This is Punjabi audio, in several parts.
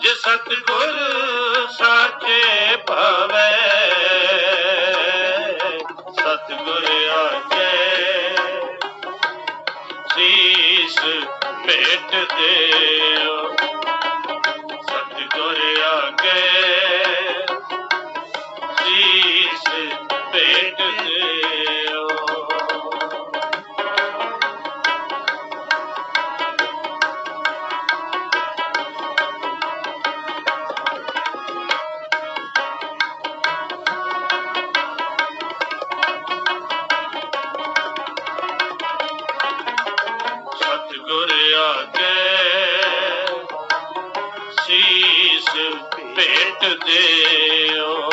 ਜੇ ਸਤਿਗੁਰ ਸਾਚੇ ਭਵੇ। ਸਤਿਗੁਰ ਆਗੇ ਸੀਸ ਭੇਟ ਦਿਓ। ਸਤਿਗੁਰ ਆਗੇ। ਸੀਸ ਭੇਟ ਦਿਓ।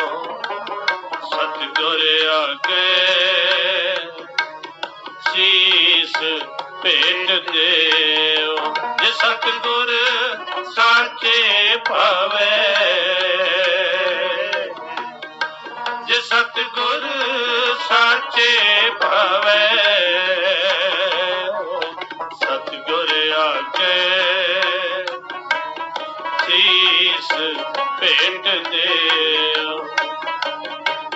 ਸਤਿਗੁਰ ਆਗੇ ਸੀਸ ਭੇਟ ਦਿਓ। ਜੇ ਸਤਿਗੁਰ ਸਾਚੇ ਭਾਵੇ, ਜੇ ਸਤਿਗੁਰ ਸਾਚੇ ਭਾਵੇ ਭੇਟ ਦਿਓ।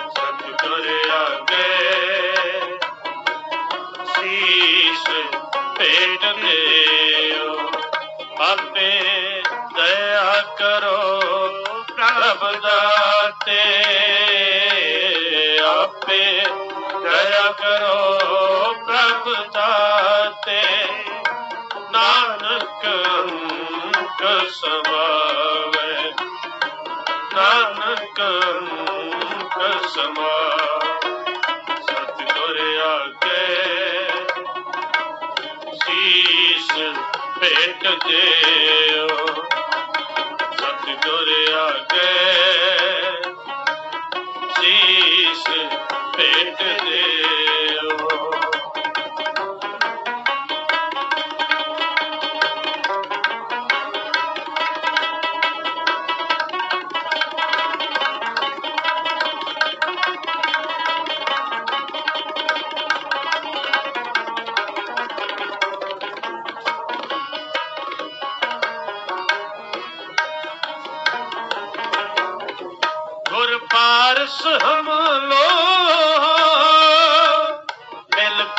ਸਤਿਗੁਰ ਆਗੇ ਸੀਸ ਭੇਟ ਦਿਓ। ਆਪੇ ਦਇਆ ਕਰੋ ਪ੍ਰਭ ਦਾਤੇ। ਆਪੇ ਦਇਆ ਕਰੋ ਪ੍ਰਭ ਦਾਤੇ। ਨਾਨਕ ਅੰਕ ਸਮਾਵੇ ਨਾਨਕ ਅੰਕ ਸਮਾਵੇ ਸਤਿਗੁਰ ਆਗੇ ਸੀਸ ਭੇਟ ਦਿਓ। ਸਤਿਗੁਰ ਆਗੇ ਸੀਸ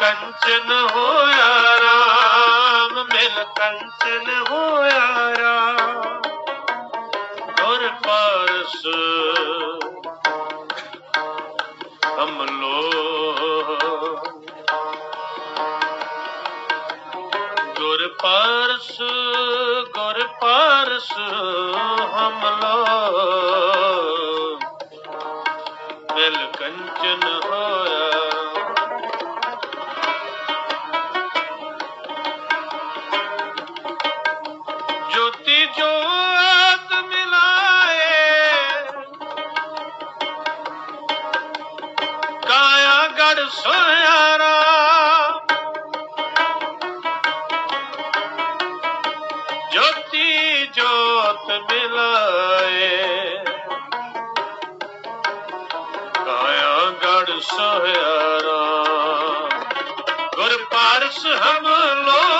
ਕੰਚਨ ਹੋਇਆ ਰਾਮ ਮਿਲ ਕੰਚਨ ਹੋਇਆ ਰਾਮ ਗੁਰ ਪਾਰਸ ਹਮ ਗੁਰ ਪਾਰਸ ਗੁਰ ਪਾਰਸ ਹਮ ਮਿਲ ਕੰਚਨ ਹੋਇਆ ਰਾਮ ਗੁਰ ਪਾਰਸ ਹਮ ਲੋ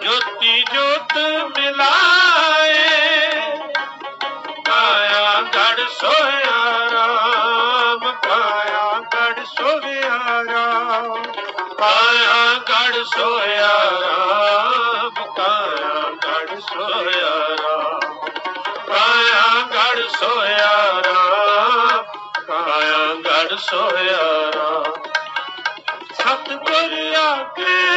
ਜੋਤੀ ਜੋਤ ਮਿਲਾਏ, ਕਾਇਆ ਗੜ ਸੋਇਆ ਰਾਮ, ਕਾਇਆ ਗੜ ਸੋਇਆ ਰਾਮ, ਕਾਇਆ ਗੜ ਸੋਇਆ ਰਾਮ, ਕਾਇਆ ਗੜ ਸੋਇਆ ਰਾਮ, ਕਾਇਆ ਗੜ ਸੋਇਆ ਰਾਮ, ਕਾਇਆ ਗੜ ਸੋਇਆ ਰਾਮ। ਸਤਿਗੁਰ ਆਗੇ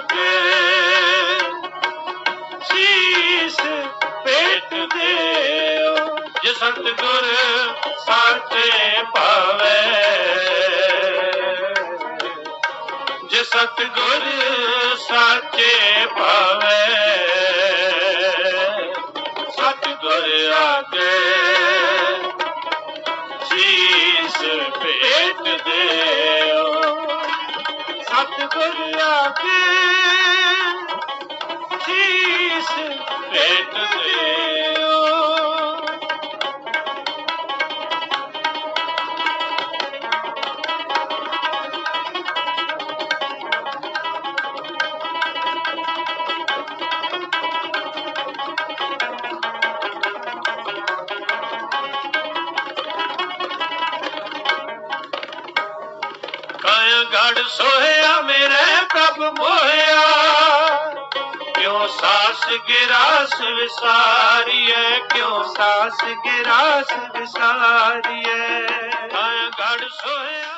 ਸਤਿਗੁਰ ਆਗੇ ਸੀਸ ਭੇਟ ਦਿਓ, ਜੇ ਸਤ ਸਤਿਗੁਰ ਸਾਚੇ ਭਾਵੇ ਜੇ ਸਤਿਗੁਰ ਸਾਚੇ ਭਾਵੇ ਸਤਿਗੁਰ ਆਗੇ ਸੀਸ ਪੇਟ ਦਿਓ। ਸਤਿਗੁਰ ਆਗੇ ਸੀਸ ਭੇਟ ਦਿਓ ਕਾਇਆ ਗੜ ਸੋਹਿਆ ਮੇਰੇ ਪ੍ਰਭ ਮੋਹਿਆ। ਕਿਉ ਸਾਸ ਗਿਰਾਸ ਵਿਸਾਰੀਏ ਕਿਉ ਸਾਸ ਗਿਰਾਸ ਵਿਸਾਰੀਏ ਗੜ ਸੋਹਿਆ